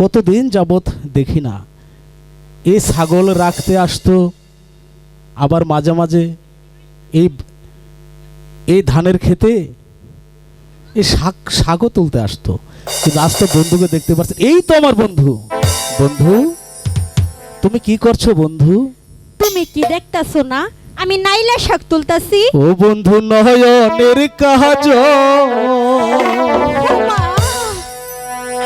কতদিন যাবৎ দেখি না। এই ছাগল রাখতে আসতো আবার মাঝে মাঝে এই এই ধানের খেতে এই শাক শাকও তুলতে আসতো। কিন্তু আজ তো বন্ধুকে দেখতে পাচ্ছি এই তো আমার বন্ধু। বন্ধু তুমি কি করছ বন্ধু? তুমি কি দেখতাছো না আমি নাইলা শাক তুলতাছি? ও বন্ধু নয়নের কাজ।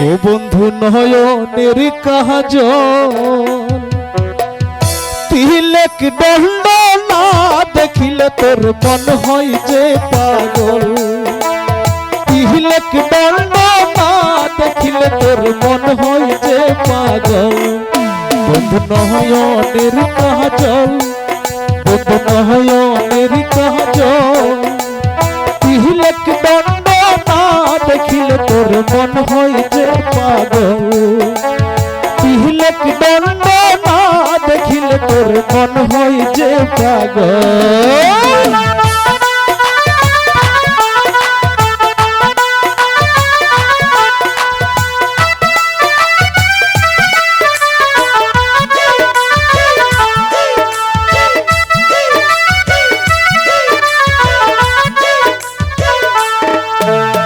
ও বন্ধু নয়নের কাজ। তিলেক দণ্ড না দেখিলে তোর মন হয় যে পাগল। তিলেক দণ্ড না দেখিলে তোর মন হয় যে পাগল। বন্ধু নয়নের কাজল পাগল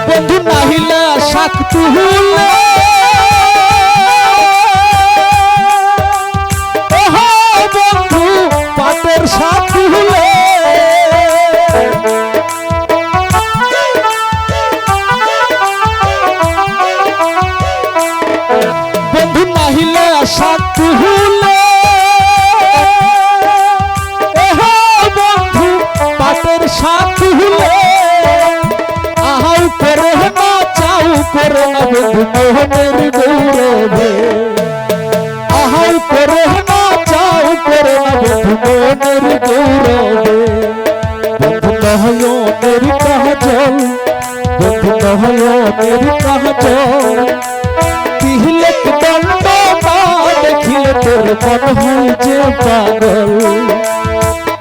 বন্ধু নাহিলা শাক তুহুলে। বন্ধু নাহিলা শাক তুহুলে। ওহো বন্ধু পাটের শাক তুহুলে। আহাউ করে না চাউ করে না বন্ধু মোহনের গৌরবে আহাউ করে না চাউ করে না বন্ধু মোহনের গৌরবে বন্ধু নয়নের কাজল, বন্ধু নয়নের কাজল। মন হয় যে পাগল।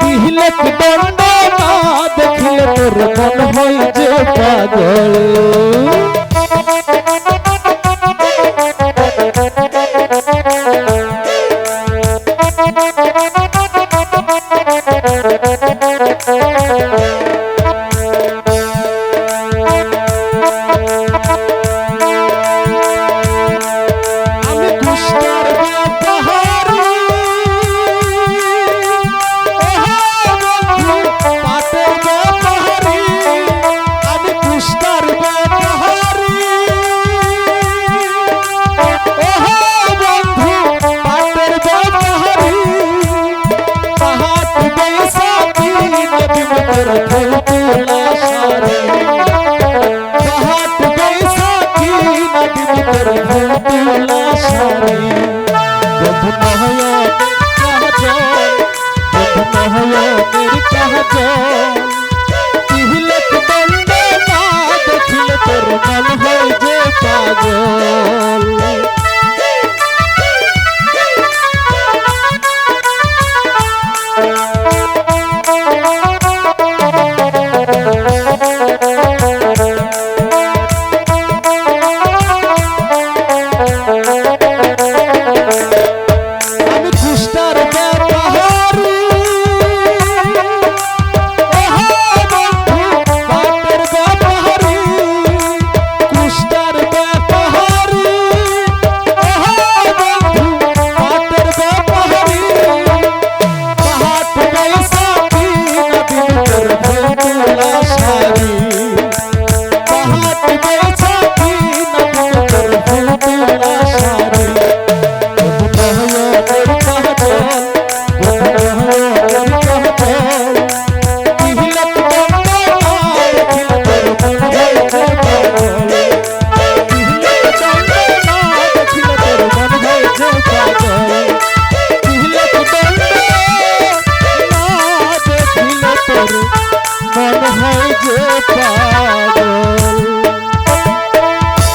তিহলেক দণ্ড না দেখলে তোর মন হয় পাগল।